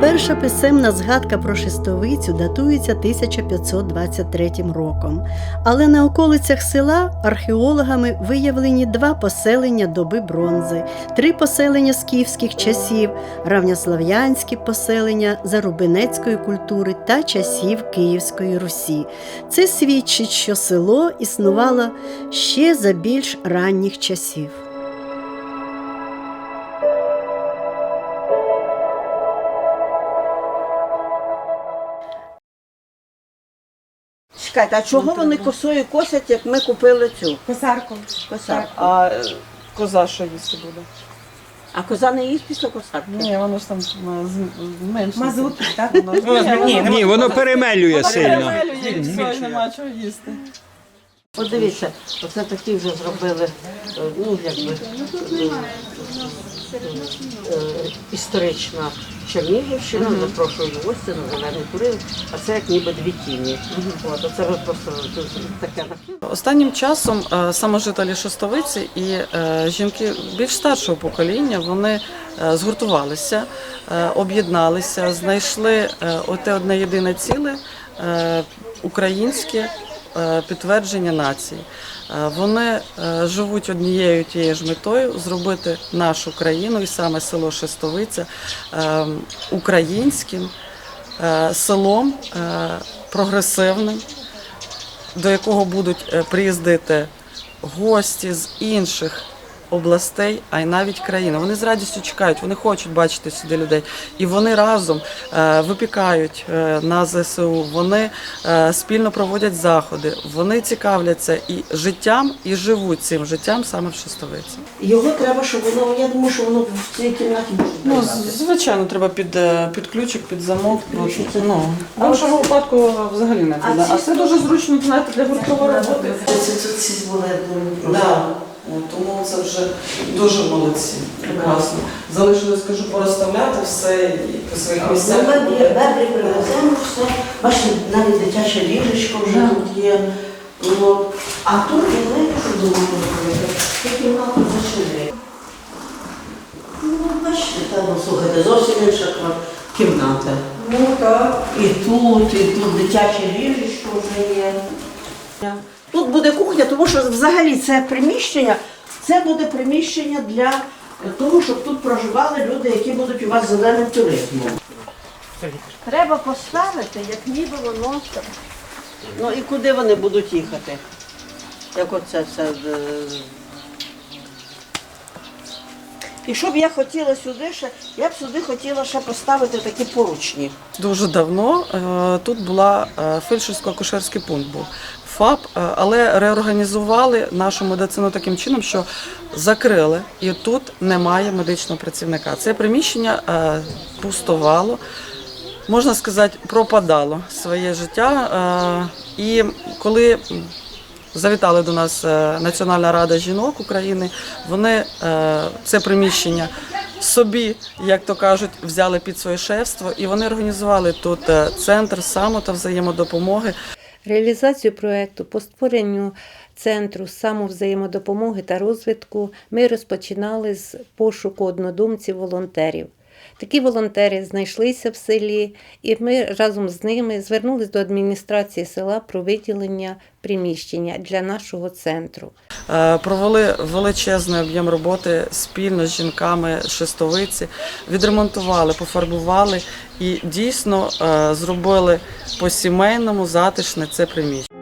Перша писемна згадка про шестовицю датується 1523 роком, але на околицях села археологами виявлені два поселення доби бронзи, три поселення скіфських часів, равняслав'янські поселення зарубинецької культури та часів Київської Русі. Це свідчить, що село існувало ще за більш ранніх часів. Чекайте, а чого вони косою косять, як ми купили цю Косарку. косарку? А е, коза що їсти буде? А коза не їсть після косарки? Ні, воно ж там е, з- менше. Мазут, так? Ні, Ні, воно перемелює сильно. перемелює, все, нема чого їсти. Подивіться, оце такі вже зробили, е, ну якби е, е, історична Чернігівщина, запрошую в гості на зелений туризм, а це як ніби дві тіні. От, оце просто таке Останнім часом е, саме жителі Шостовиці і жінки більш старшого покоління вони згуртувалися, об'єдналися, знайшли оте одне єдине ціле українське підтвердження нації. Е, Вони е, живуть однією тією ж метою зробити нашу країну і саме село Шестовиця е, українським е, селом е, прогресивним, до якого будуть е, приїздити гості з інших областей, а й навіть країни. Вони з радістю чекають, вони хочуть бачити сюди людей. І вони разом е, випікають е, на ЗСУ, вони е, спільно проводять заходи, вони цікавляться і життям, і живуть цим життям саме в Шестовиці. Його треба, щоб воно, я думаю, що воно в цій кімнаті може Ну, звичайно, треба під, під ключик, під замок. Ключик. Ну, в іншому випадку взагалі не А. А це дуже зручно знаєте, для гуртової роботи. Це тут ці були Тому це вже дуже молодці. Прекрасно. Залишилось, скажу, порозставляти все і по своїх місцях. Ми меблі, привеземо, все. Бачите, навіть дитяче ліжечко вже тут є. Ну, а тут що думаю, робити. Тут кімнату зашили. Ну, бачите, та, ну, слухайте, зовсім інша кімната. Ну так. І тут, і тут дитяче ліжечко вже є. Тут буде кухня, тому що взагалі це приміщення, це буде приміщення для того, щоб тут проживали люди, які будуть у вас зеленим туризмом. Треба поставити, як ніби воно. Ну і куди вони будуть їхати? Як оце все. е, І що б я хотіла сюди ще, я б сюди хотіла ще поставити такі поручні. Дуже давно е, тут була е, фельдшерсько-акушерський пункт був ФАП, е, але реорганізували нашу медицину таким чином, що закрили, і тут немає медичного працівника. Це приміщення е, пустувало, можна сказати, пропадало своє життя. Е, І коли завітали до нас Національна рада жінок України. Вони це приміщення собі, як то кажуть, взяли під своє шефство, і вони організували тут центр само та взаємодопомоги. Реалізацію проекту по створенню центру самовзаємодопомоги та розвитку ми розпочинали з пошуку однодумців волонтерів. Такі волонтери знайшлися в селі, і ми разом з ними звернулись до адміністрації села про виділення приміщення для нашого центру. Е, Провели величезний об'єм роботи спільно з жінками шестовиці, відремонтували, пофарбували і дійсно е, зробили по сімейному затишне це приміщення.